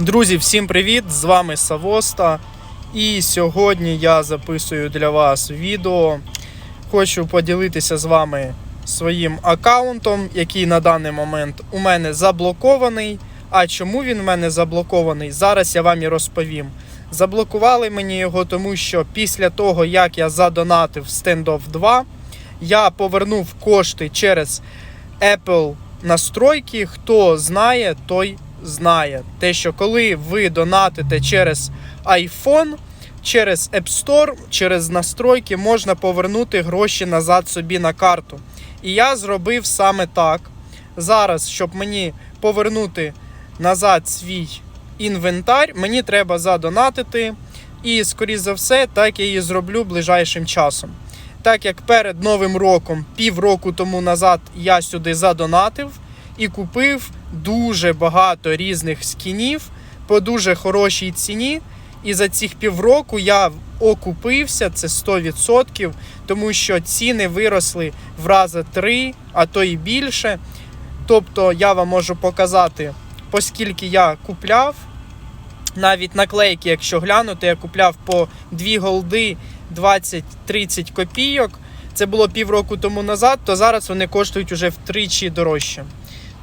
Друзі, всім привіт! З вами Савоста. І сьогодні я записую для вас відео. Хочу поділитися з вами своїм аккаунтом, який на даний момент у мене заблокований. А чому він в мене заблокований? Зараз я вам і розповім. Заблокували мені його, тому що після того, як я задонатив Standoff 2, я повернув кошти через Apple настройки. Хто знає, той знає. Те, що коли ви донатите через iPhone, через App Store, через настройки можна повернути гроші назад собі на карту. І я зробив саме так. Зараз, щоб мені повернути назад свій інвентар, мені треба задонатити. І, скоріш за все, так я і зроблю ближайшим часом. Так як перед Новим роком, півроку тому назад, я сюди задонатив і купив дуже багато різних скінів по дуже хорошій ціні. І за цих півроку я окупився, це 100%, тому що ціни виросли в рази 3, а то і більше. Тобто я вам можу показати, оскільки я купляв. Навіть наклейки, якщо глянути, я купляв по 2 голди 20-30 копійок. Це було півроку тому назад, то зараз вони коштують уже втричі дорожче.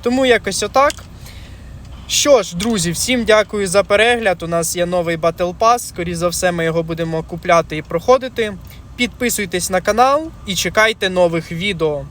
Тому якось отак. Що ж, друзі, всім дякую за перегляд. У нас є новий Battle Pass. Скоріше за все, ми його будемо купляти і проходити. Підписуйтесь на канал і чекайте нових відео.